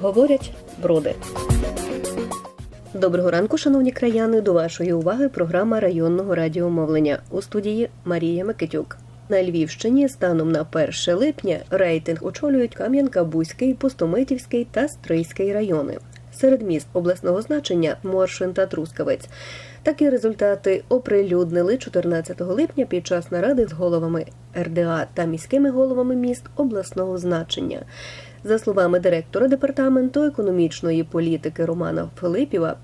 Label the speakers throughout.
Speaker 1: Говорять броди. Доброго ранку, шановні краяни. До вашої уваги програма районного радіомовлення у студії Марія Микитюк. На Львівщині станом на 1 липня рейтинг очолюють Кам'янка-Бузький, Пустомитівський та Стрийський райони. Серед міст обласного значення Моршин та Трускавець. Такі результати оприлюднили 14 липня під час наради з головами РДА та міськими головами міст обласного значення. За словами директора департаменту економічної політики Романа Филипєва,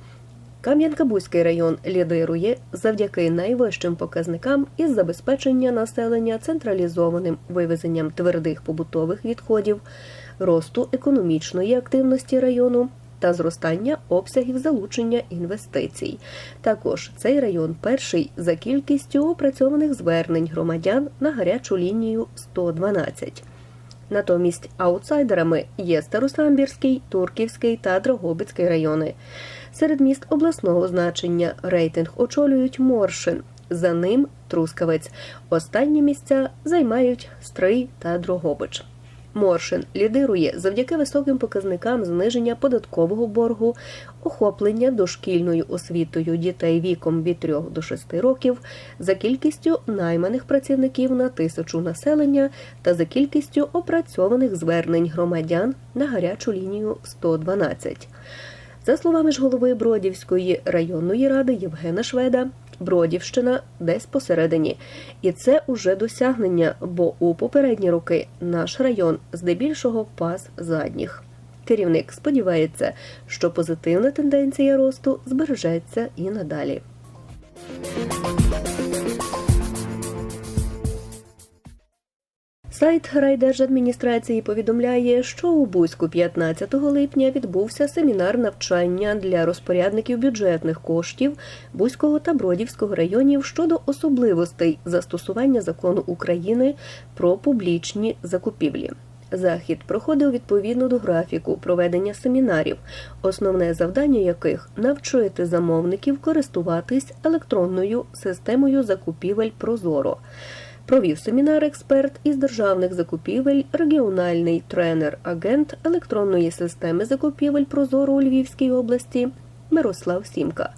Speaker 1: Кам'янка-Бузький район лідирує завдяки найвищим показникам із забезпечення населення централізованим вивезенням твердих побутових відходів, росту економічної активності району та зростання обсягів залучення інвестицій. Також цей район перший за кількістю опрацьованих звернень громадян на гарячу лінію 112. Натомість аутсайдерами є Старосамбірський, Турківський та Дрогобицький райони. Серед міст обласного значення рейтинг очолюють Моршин. За ним Трускавець. Останні місця займають Стрий та Дрогобич. Моршин лідирує завдяки високим показникам зниження податкового боргу, охоплення дошкільною освітою дітей віком від 3 до 6 років, за кількістю найманих працівників на тисячу населення та за кількістю опрацьованих звернень громадян на гарячу лінію 112. За словами ж голови Бродівської районної ради Євгена Шведа, Бродівщина десь посередині, і це уже досягнення, бо у попередні роки наш район здебільшого пас задніх. Керівник сподівається, що позитивна тенденція росту збережеться і надалі. Сайт райдержадміністрації повідомляє, що у Бузьку 15 липня відбувся семінар навчання для розпорядників бюджетних коштів Бузького та Бродівського районів щодо особливостей застосування закону України про публічні закупівлі. Захід проходив відповідно до графіку проведення семінарів, основне завдання яких навчити замовників користуватись електронною системою закупівель Прозоро. Провів семінар експерт із державних закупівель, регіональний тренер-агент електронної системи закупівель Прозоро у Львівській області Мирослав Сімка.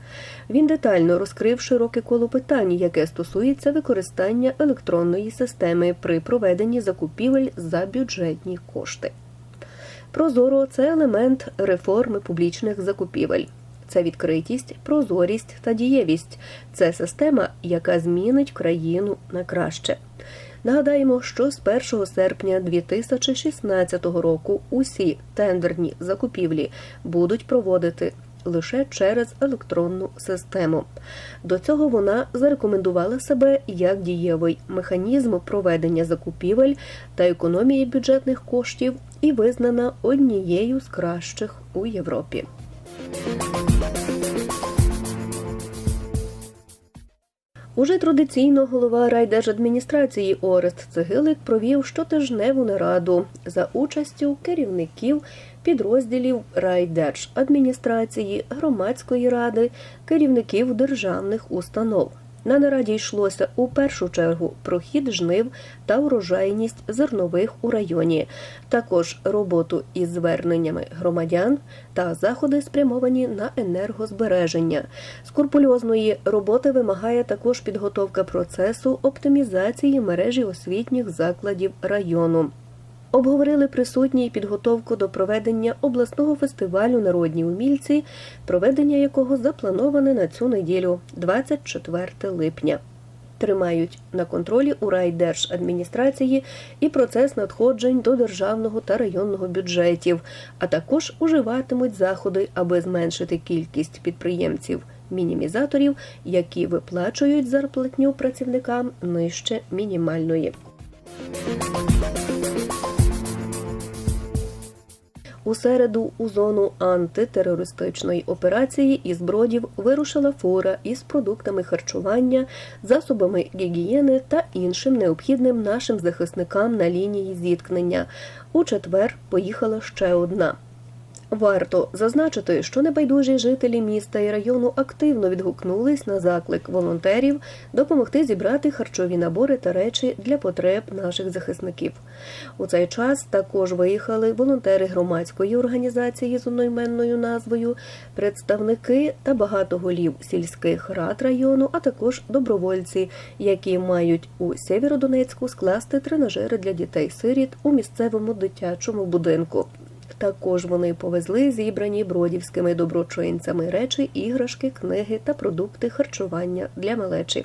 Speaker 1: Він детально розкрив широке коло питань, яке стосується використання електронної системи при проведенні закупівель за бюджетні кошти. Прозоро це елемент реформи публічних закупівель. Це відкритість, прозорість та дієвість. Це система, яка змінить країну на краще. Нагадаємо, що з 1 серпня 2016 року усі тендерні закупівлі будуть проводити лише через електронну систему. До цього вона зарекомендувала себе як дієвий механізм проведення закупівель та економії бюджетних коштів і визнана однією з кращих у Європі. Уже традиційно голова райдержадміністрації Орест Цегилик провів щотижневу нараду за участю керівників підрозділів райдержадміністрації, громадської ради, керівників державних установ. На нараді йшлося у першу чергу про хід жнив та урожайність зернових у районі, також роботу із зверненнями громадян та заходи спрямовані на енергозбереження. Скурпульозної роботи вимагає також підготовка процесу оптимізації мережі освітніх закладів району. Обговорили присутні й підготовку до проведення обласного фестивалю Народні умільці, проведення якого заплановане на цю неділю, 24 липня. Тримають на контролі у райдержадміністрації і процес надходжень до державного та районного бюджетів, а також уживатимуть заходи, аби зменшити кількість підприємців. Мінімізаторів, які виплачують зарплатню працівникам нижче мінімальної. У середу у зону антитерористичної операції із бродів вирушила фура із продуктами харчування, засобами гігієни та іншим необхідним нашим захисникам на лінії зіткнення. У четвер поїхала ще одна. Варто зазначити, що небайдужі жителі міста і району активно відгукнулись на заклик волонтерів допомогти зібрати харчові набори та речі для потреб наших захисників. У цей час також виїхали волонтери громадської організації з одноіменною назвою, представники та багато голів сільських рад району, а також добровольці, які мають у Сєвєродонецьку скласти тренажери для дітей-сиріт у місцевому дитячому будинку. Також вони повезли зібрані бродівськими доброчинцями речі, іграшки, книги та продукти харчування для малечі.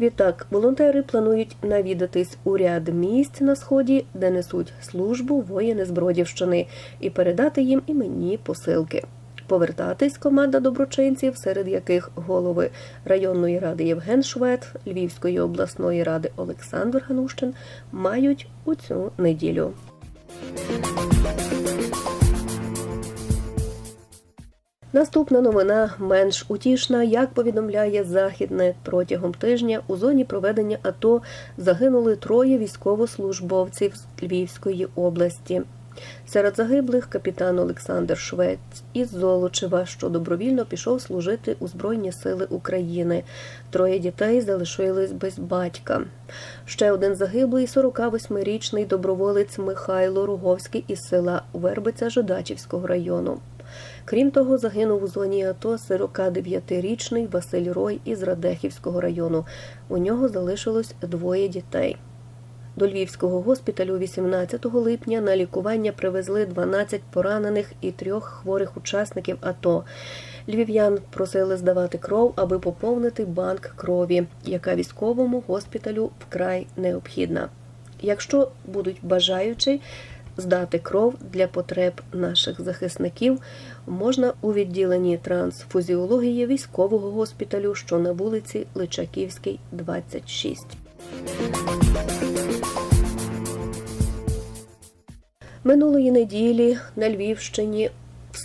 Speaker 1: Відтак, волонтери планують навідатись у ряд місць на сході, де несуть службу воїни з Бродівщини, і передати їм іменні посилки. Повертатись команда доброчинців, серед яких голови районної ради Євген Швед, Львівської обласної ради Олександр Ганущин, мають у цю неділю. Наступна новина менш утішна. Як повідомляє Західне протягом тижня у зоні проведення АТО загинули троє військовослужбовців з Львівської області. Серед загиблих капітан Олександр Швець із Золочева, що добровільно пішов служити у Збройні Сили України. Троє дітей залишились без батька. Ще один загиблий 48-річний доброволець Михайло Руговський із села Вербиця Жидачівського району. Крім того, загинув у зоні АТО 49-річний Василь Рой із Радехівського району. У нього залишилось двоє дітей. До Львівського госпіталю 18 липня на лікування привезли 12 поранених і трьох хворих учасників АТО. Львів'ян просили здавати кров, аби поповнити банк крові, яка військовому госпіталю вкрай необхідна. Якщо будуть бажаючі здати кров для потреб наших захисників, можна у відділенні трансфузіології військового госпіталю, що на вулиці Личаківській, 26. Минулої неділі на Львівщині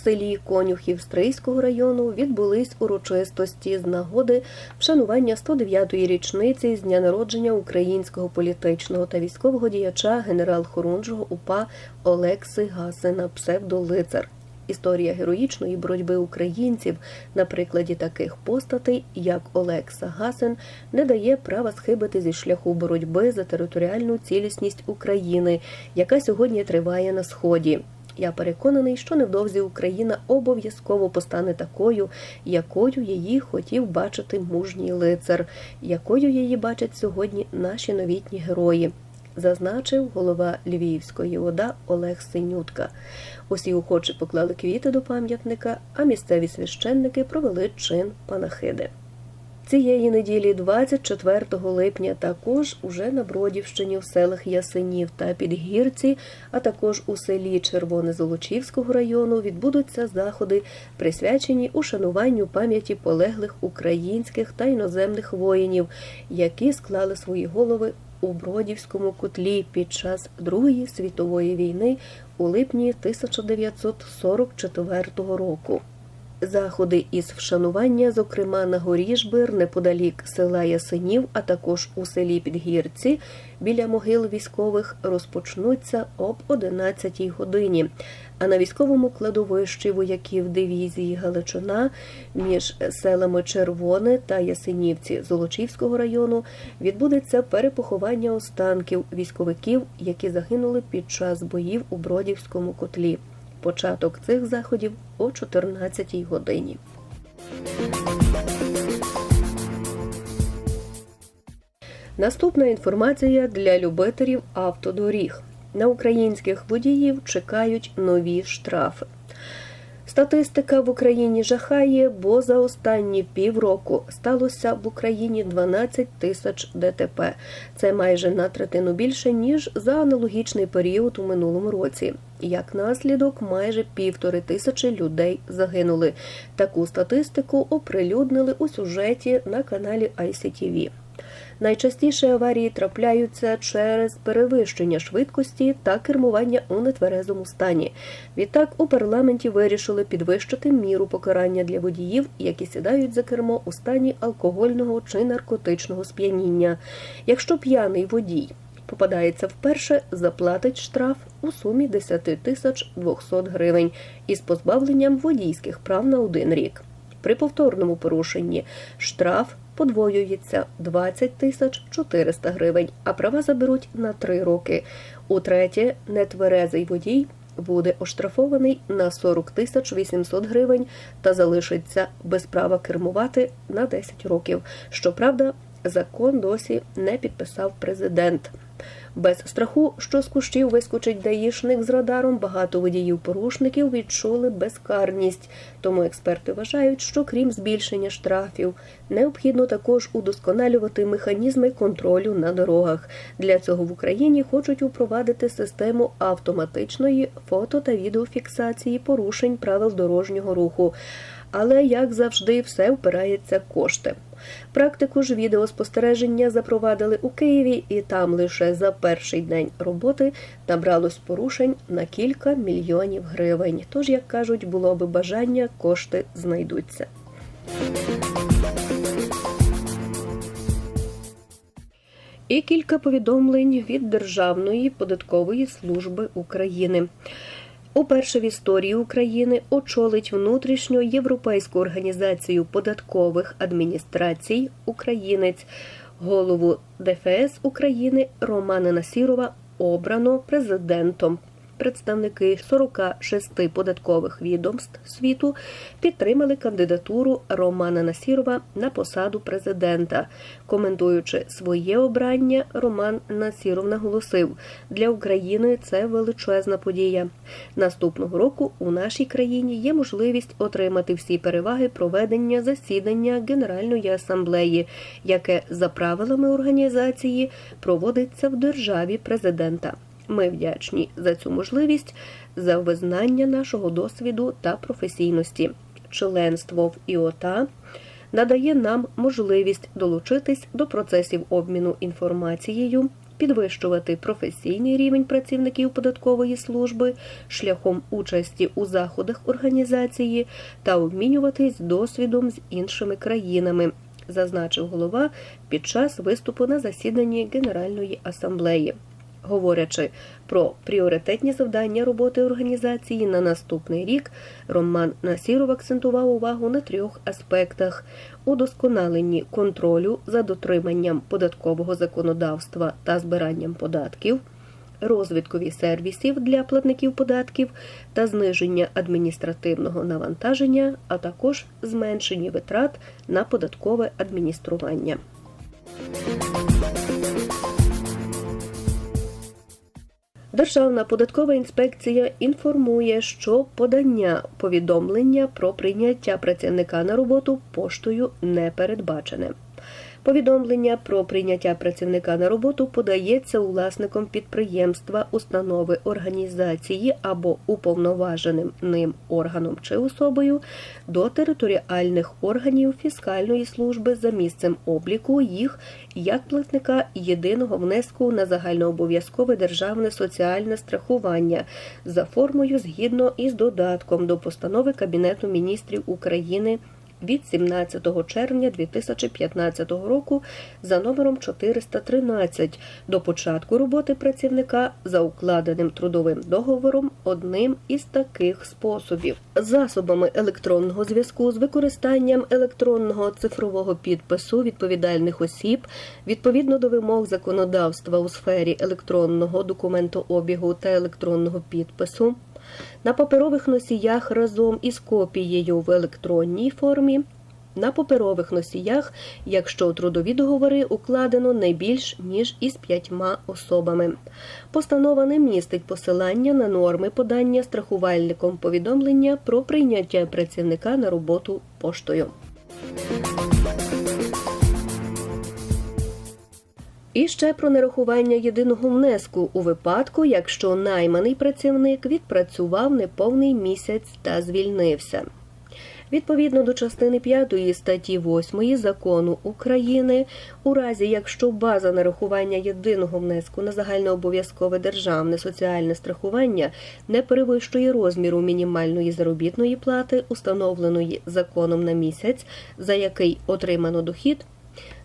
Speaker 1: селі Конюхів Стрийського району відбулись урочистості з нагоди вшанування 109-ї річниці з дня народження українського політичного та військового діяча генерал-хорунжого УПА Олекси Гасина псевдолицар. Історія героїчної боротьби українців на прикладі таких постатей, як Олекса Гасен, не дає права схибити зі шляху боротьби за територіальну цілісність України, яка сьогодні триває на сході. Я переконаний, що невдовзі Україна обов'язково постане такою, якою її хотів бачити мужній лицар, якою її бачать сьогодні наші новітні герої. Зазначив голова Львівської ОДА Олег Синютка. Усі охочі поклали квіти до пам'ятника, а місцеві священники провели чин панахиди. Цієї неділі, 24 липня, також уже на Бродівщині в селах Ясенів та Підгірці, а також у селі Червоне Золочівського району відбудуться заходи, присвячені ушануванню пам'яті полеглих українських та іноземних воїнів, які склали свої голови у Бродівському котлі під час Другої світової війни у липні 1944 року. Заходи із вшанування, зокрема на горі Жбир, неподалік села Ясенів, а також у селі Підгірці, біля могил військових, розпочнуться об 11 годині. А на військовому кладовищі вояків дивізії Галичина між селами Червоне та Ясенівці Золочівського району відбудеться перепоховання останків військовиків, які загинули під час боїв у Бродівському котлі. Початок цих заходів о 14 годині. Наступна інформація для любителів автодоріг. На українських водіїв чекають нові штрафи. Статистика в Україні жахає, бо за останні півроку сталося в Україні 12 тисяч ДТП. Це майже на третину більше ніж за аналогічний період у минулому році. Як наслідок, майже півтори тисячі людей загинули. Таку статистику оприлюднили у сюжеті на каналі ICTV. Найчастіше аварії трапляються через перевищення швидкості та кермування у нетверезому стані. Відтак у парламенті вирішили підвищити міру покарання для водіїв, які сідають за кермо у стані алкогольного чи наркотичного сп'яніння. Якщо п'яний водій попадається вперше, заплатить штраф у сумі 10 тисяч 200 гривень із позбавленням водійських прав на один рік. При повторному порушенні штраф подвоюється 20 тисяч 400 гривень, а права заберуть на 3 роки. Утретє, нетверезий водій буде оштрафований на 40 тисяч 800 гривень та залишиться без права кермувати на 10 років. Щоправда, закон досі не підписав президент. Без страху, що з кущів вискочить даїшник з радаром, багато водіїв-порушників відчули безкарність. Тому експерти вважають, що крім збільшення штрафів, необхідно також удосконалювати механізми контролю на дорогах. Для цього в Україні хочуть упровадити систему автоматичної фото та відеофіксації порушень правил дорожнього руху. Але як завжди, все впирається кошти. Практику ж відеоспостереження запровадили у Києві, і там лише за перший день роботи набралось порушень на кілька мільйонів гривень. Тож, як кажуть, було би бажання, кошти знайдуться. І кілька повідомлень від Державної податкової служби України. Уперше в історії України очолить внутрішню європейську організацію податкових адміністрацій Українець, голову ДФС України Романа Насірова обрано президентом. Представники 46 податкових відомств світу підтримали кандидатуру Романа Насірова на посаду президента. Коментуючи своє обрання, Роман Насіров наголосив: для України це величезна подія. Наступного року у нашій країні є можливість отримати всі переваги проведення засідання Генеральної асамблеї, яке за правилами організації проводиться в державі президента. Ми вдячні за цю можливість, за визнання нашого досвіду та професійності. Членство в ІОТА надає нам можливість долучитись до процесів обміну інформацією, підвищувати професійний рівень працівників податкової служби шляхом участі у заходах організації та обмінюватись досвідом з іншими країнами. Зазначив голова під час виступу на засіданні Генеральної асамблеї говорячи про пріоритетні завдання роботи організації на наступний рік, Роман Насіров акцентував увагу на трьох аспектах: удосконаленні контролю за дотриманням податкового законодавства та збиранням податків. Розвиткові сервісів для платників податків та зниження адміністративного навантаження, а також зменшення витрат на податкове адміністрування. Державна податкова інспекція інформує, що подання повідомлення про прийняття працівника на роботу поштою не передбачене. Повідомлення про прийняття працівника на роботу подається власником підприємства, установи організації або уповноваженим ним органом чи особою до територіальних органів фіскальної служби за місцем обліку їх як платника єдиного внеску на загальнообов'язкове державне соціальне страхування за формою згідно із додатком до постанови Кабінету міністрів України від 17 червня 2015 року за номером 413 до початку роботи працівника за укладеним трудовим договором одним із таких способів. Засобами електронного зв'язку з використанням електронного цифрового підпису відповідальних осіб відповідно до вимог законодавства у сфері електронного документообігу та електронного підпису на паперових носіях разом із копією в електронній формі. На паперових носіях, якщо трудові договори укладено не більш ніж із п'ятьма особами. Постанова не містить посилання на норми подання страхувальником повідомлення про прийняття працівника на роботу поштою. І ще про нарахування єдиного внеску у випадку, якщо найманий працівник відпрацював неповний місяць та звільнився. Відповідно до частини 5 статті 8 закону України, у разі якщо база нарахування єдиного внеску на загальнообов'язкове державне соціальне страхування не перевищує розміру мінімальної заробітної плати, установленої законом на місяць, за який отримано дохід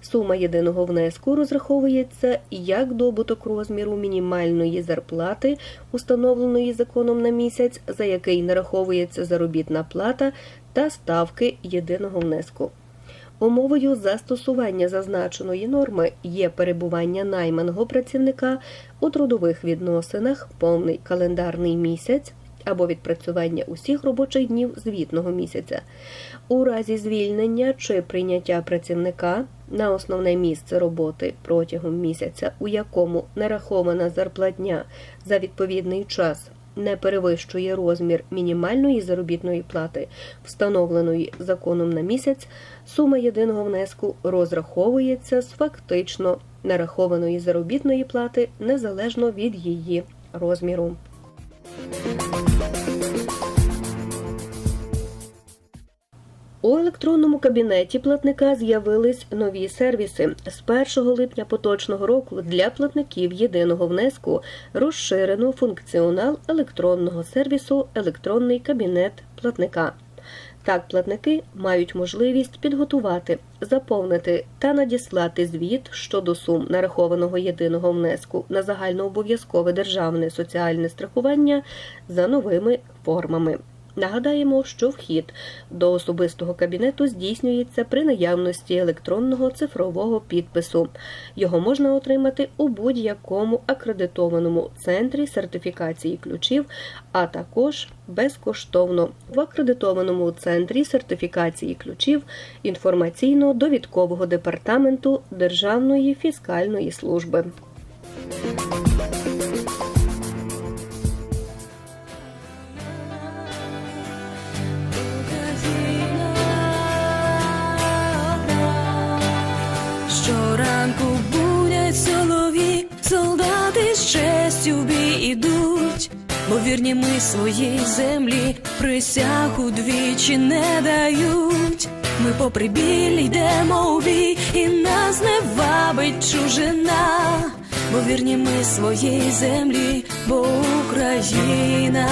Speaker 1: Сума єдиного внеску розраховується як добуток розміру мінімальної зарплати, установленої законом на місяць, за який нараховується заробітна плата та ставки єдиного внеску. Умовою застосування зазначеної норми є перебування найманого працівника у трудових відносинах повний календарний місяць або відпрацювання усіх робочих днів звітного місяця. У разі звільнення чи прийняття працівника на основне місце роботи протягом місяця, у якому нарахована зарплатня за відповідний час не перевищує розмір мінімальної заробітної плати, встановленої законом на місяць, сума єдиного внеску розраховується з фактично нарахованої заробітної плати незалежно від її розміру. У електронному кабінеті платника з'явились нові сервіси. З 1 липня поточного року для платників єдиного внеску розширено функціонал електронного сервісу Електронний кабінет платника. Так, платники мають можливість підготувати, заповнити та надіслати звіт щодо сум нарахованого єдиного внеску на загальнообов'язкове державне соціальне страхування за новими формами. Нагадаємо, що вхід до особистого кабінету здійснюється при наявності електронного цифрового підпису. Його можна отримати у будь-якому акредитованому центрі сертифікації ключів, а також безкоштовно в акредитованому центрі сертифікації ключів інформаційно-довідкового департаменту Державної фіскальної служби.
Speaker 2: Ідуть, бо вірні ми своїй землі присягу двічі не дають. Ми попри біль йдемо у бій, і нас не вабить чужина, бо вірні ми своїй землі, бо Україна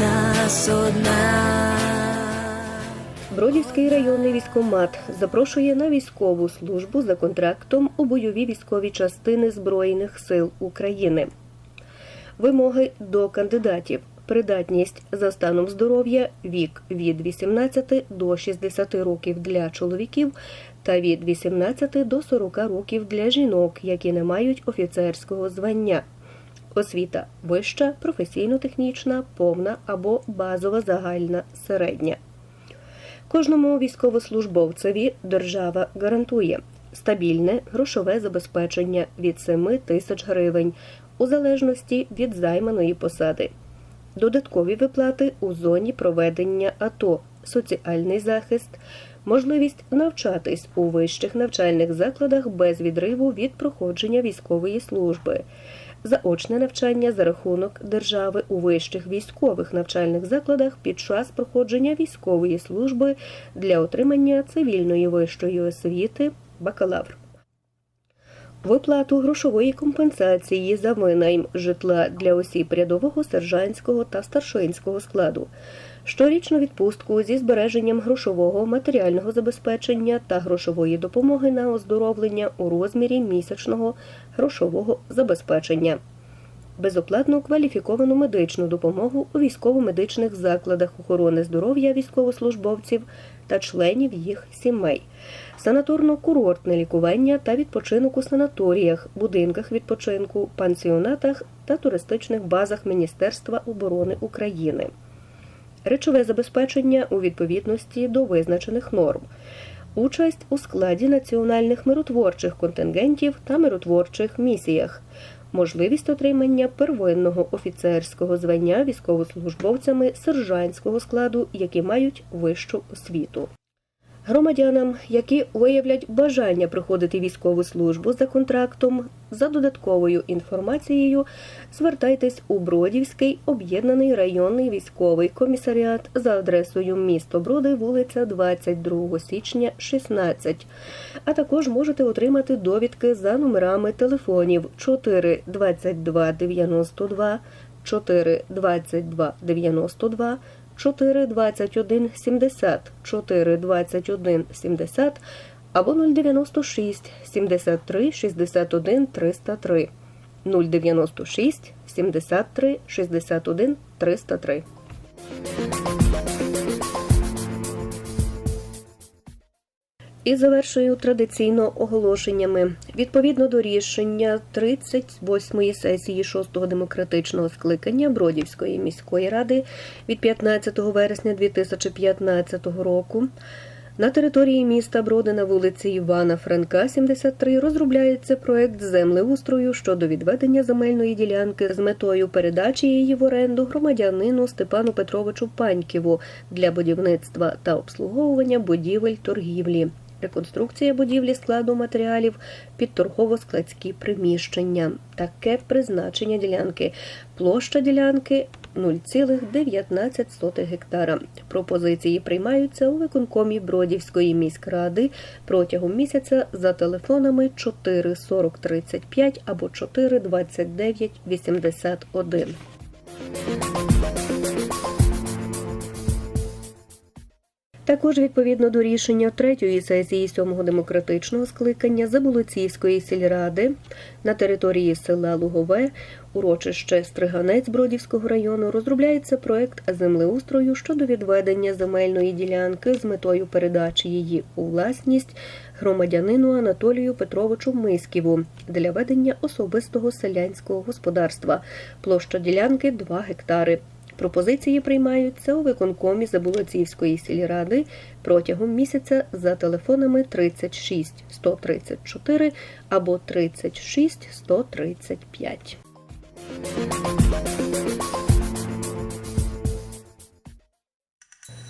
Speaker 2: нас одна.
Speaker 1: Бродівський районний військомат запрошує на військову службу за контрактом у бойові військові частини Збройних сил України. Вимоги до кандидатів. Придатність за станом здоров'я, вік від 18 до 60 років для чоловіків та від 18 до 40 років для жінок, які не мають офіцерського звання. Освіта вища, професійно-технічна, повна або базова загальна середня. Кожному військовослужбовцеві держава гарантує стабільне грошове забезпечення від 7 тисяч гривень у залежності від займаної посади, додаткові виплати у зоні проведення АТО, соціальний захист, можливість навчатись у вищих навчальних закладах без відриву від проходження військової служби заочне навчання за рахунок держави у вищих військових навчальних закладах під час проходження військової служби для отримання цивільної вищої освіти бакалавр. Виплату грошової компенсації за винайм житла для осіб рядового сержантського та старшинського складу, щорічну відпустку зі збереженням грошового матеріального забезпечення та грошової допомоги на оздоровлення у розмірі місячного грошового забезпечення. Безоплатну кваліфіковану медичну допомогу у військово-медичних закладах охорони здоров'я військовослужбовців та членів їх сімей, санаторно-курортне лікування та відпочинок у санаторіях, будинках відпочинку, пансіонатах та туристичних базах Міністерства оборони України, речове забезпечення у відповідності до визначених норм. Участь у складі національних миротворчих контингентів та миротворчих місіях, можливість отримання первинного офіцерського звання військовослужбовцями сержантського складу, які мають вищу освіту. Громадянам, які виявлять бажання проходити військову службу за контрактом, за додатковою інформацією, звертайтесь у Бродівський об'єднаний районний військовий комісаріат за адресою місто Броди, вулиця 22 січня, 16. А також можете отримати довідки за номерами телефонів 4 22 92, 4 22 92, 4 21 70, 4 21 70 або 096 73 61 303 096 73 61 303. І завершую традиційно оголошеннями. Відповідно до рішення 38-ї сесії 6-го демократичного скликання Бродівської міської ради від 15 вересня 2015 року на території міста Броди на вулиці Івана Франка, 73, розробляється проект землеустрою щодо відведення земельної ділянки з метою передачі її в оренду громадянину Степану Петровичу Паньківу для будівництва та обслуговування будівель торгівлі. Реконструкція будівлі складу матеріалів під торгово-складські приміщення. Таке призначення ділянки. Площа ділянки 0,19 гектара. Пропозиції приймаються у виконкомі Бродівської міськради протягом місяця за телефонами 4 40 35 або 4 Також відповідно до рішення третьої сесії сьомого демократичного скликання Заболоцівської сільради на території села Лугове, урочище Стриганець Бродівського району, розробляється проект землеустрою щодо відведення земельної ділянки з метою передачі її у власність громадянину Анатолію Петровичу Мисківу для ведення особистого селянського господарства. Площа ділянки 2 гектари. Пропозиції приймаються у виконкомі Забулоцівської сільради протягом місяця за телефонами 36 134 або 36 135.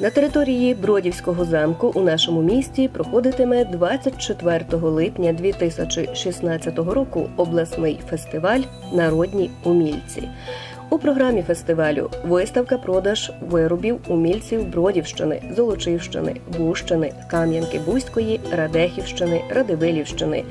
Speaker 1: На території Бродівського замку у нашому місті проходитиме 24 липня 2016 року обласний фестиваль Народні умільці. У програмі фестивалю виставка продаж виробів умільців Бродівщини, Золочівщини, Бущини, Кам'янки-Бузької, Радехівщини, Радивилівщини,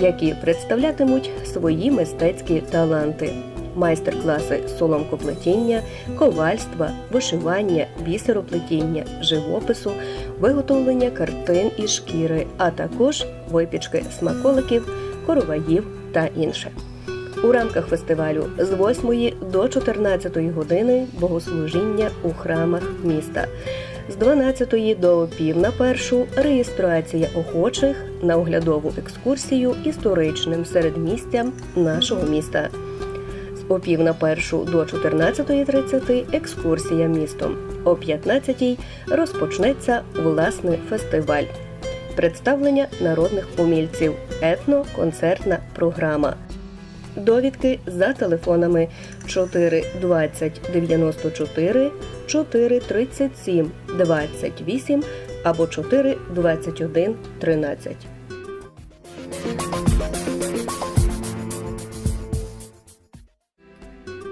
Speaker 1: які представлятимуть свої мистецькі таланти. Майстер-класи соломкоплетіння, ковальства, вишивання, бісероплетіння, живопису, виготовлення картин із шкіри, а також випічки смаколиків, короваїв та інше. У рамках фестивалю з 8 до 14 години богослужіння у храмах міста. З 12 до пів на першу реєстрація охочих на оглядову екскурсію історичним середмістям нашого міста. З о пів на першу до 14.30 екскурсія містом. О 15 розпочнеться власний фестиваль. Представлення народних умільців. Етно-концертна програма. Довідки за телефонами 4 20 94 4 37 28 або 4 21 13.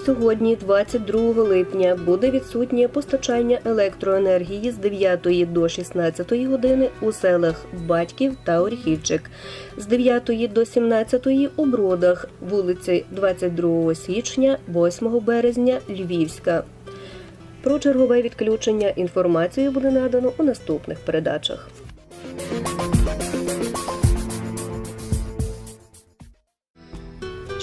Speaker 1: Сьогодні, 22 липня, буде відсутнє постачання електроенергії з 9 до 16 години у селах Батьків та Оріхівчик, з 9 до 17 у Бродах, вулиці 22 січня, 8 березня, Львівська. Про чергове відключення інформацію буде надано у наступних передачах.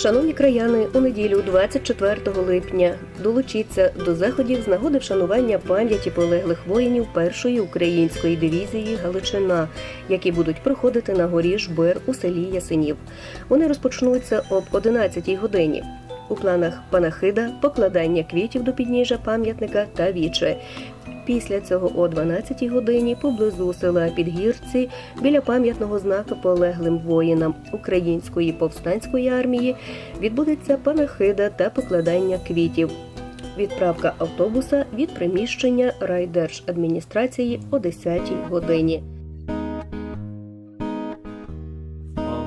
Speaker 1: Шановні краяни, у неділю, 24 липня, долучіться до заходів з нагоди вшанування пам'яті полеглих воїнів першої української дивізії Галичина, які будуть проходити на горі Жбер у селі Ясенів. Вони розпочнуться об 11 годині. У планах панахида, покладання квітів до підніжжя пам'ятника та віче. Після цього о 12-й годині поблизу села Підгірці біля пам'ятного знака полеглим воїнам Української повстанської армії відбудеться панахида та покладання квітів. Відправка автобуса від приміщення райдержадміністрації о 10-й годині.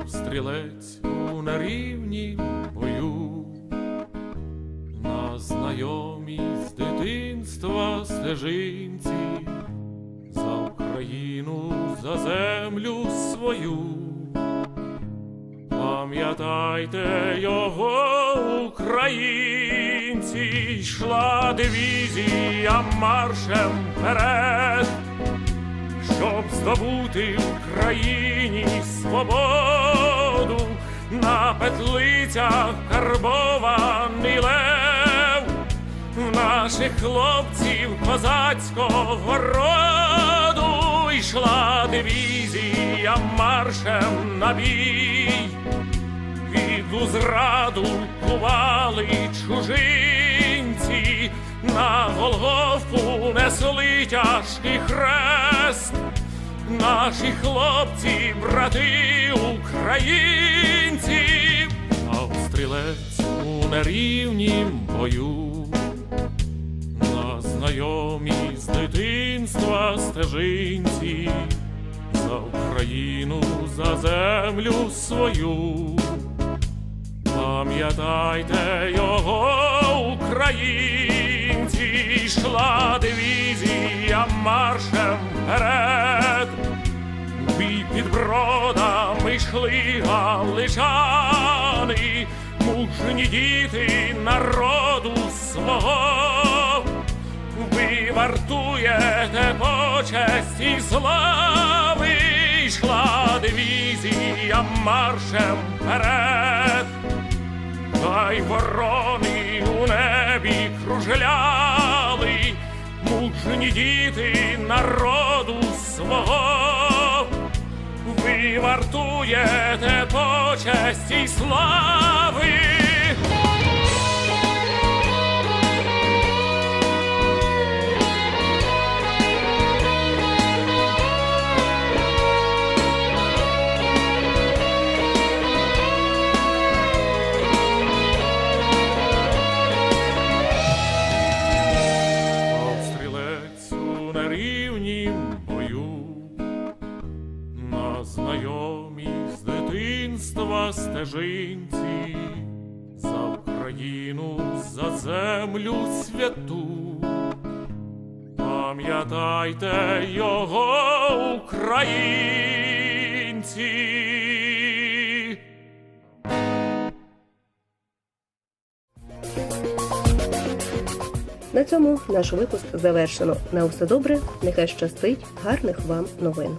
Speaker 3: Стрілець у нерівнім бою, на знайомій з дитинства стежинці, за Україну, за землю свою. Пам'ятайте його, українці, йшла дивізія маршем вперед щоб здобути в країні свободу, на петлицях карбований лев, в наших хлопців козацького роду йшла дивізія маршем на бій. Піду зраду кували чужинці, на Голгофу несли тяжкий хрест. Наші хлопці, брати українці, а стрілець у нерівнім бою, на знайомій з дитинства стежинці, за Україну, за землю свою. Пам'ятайте його, українці, йшла дивізія маршем вперед. Бій під бродами йшли галичани, мужні діти народу свого. Вартуєте почесті й слави, йшла дивізія маршем вперед. Хай ворони у небі кружляли, мужні діти народу свого. Ви вартуєте почесті й слави. Святу. Пам'ятайте його, українці.
Speaker 1: На цьому наш випуск завершено. На все добре, нехай щастить, гарних вам новин.